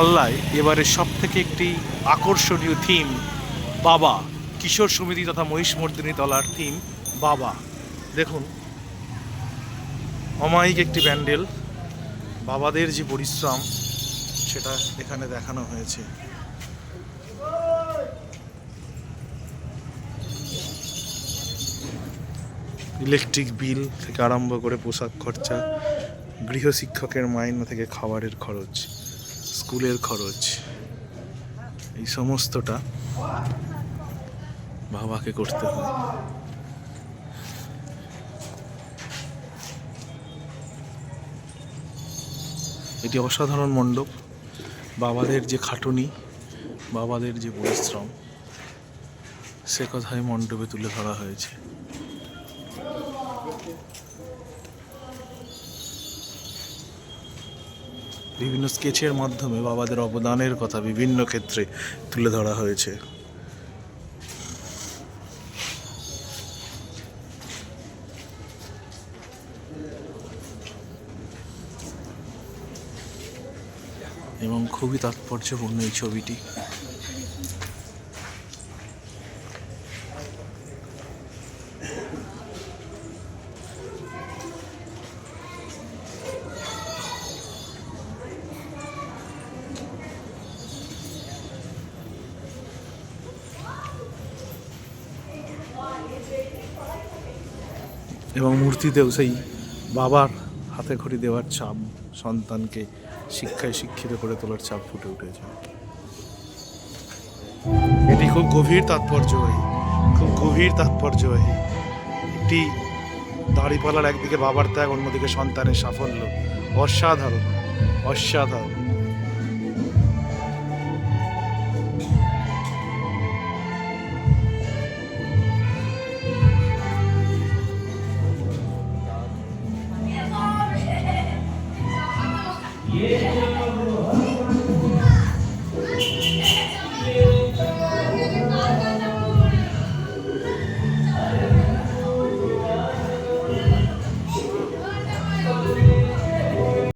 আল্লায় এবারে সব থেকে একটি আকর্ষণীয় থিম বাবা। কিশোর সমিতি তথা মহিষমর্দিনী তলার থিম বাবা। দেখুন, অমায়িক একটি ব্যান্ডেল বাবাদের যে পরিশ্রম, সেটা এখানে দেখানো হয়েছে। ইলেকট্রিক বিল থেকে আরম্ভ করে পোশাক খরচা গৃহশিক্ষকের মাইনে থেকে খাবারের খরচ। স্কুলের খরচ। এই সমস্তটা বাবাকে করতে হয়। এটি অসাধারণ মণ্ডপ। বাবাদের যে খাটুনি, বাবাদের যে পরিশ্রম, সে কথাই মণ্ডপে তুলে ধরা হয়েছে। বিভিন্ন স্কেচের মাধ্যমে বাবাদের অবদানের কথা বিভিন্ন ক্ষেত্রে তুলে ধরা হয়েছে। এবং খুবই তাৎপর্যপূর্ণ এই ছবিটি। এবং মূর্তিতেও সেই বাবার হাতে খড়ি দেওয়ার চাপ সন্তানকে শিক্ষায় শিক্ষিত করে তোলার চাপ ফুটে উঠেছে। এটি খুব গভীর তাৎপর্যবাহী খুব গভীর তাৎপর্যবাহী একটি দাড়িপালার একদিকে বাবার ত্যাগ, অন্যদিকে সন্তানের সাফল্য। অসাধারণ অসাধারণ। Yeah.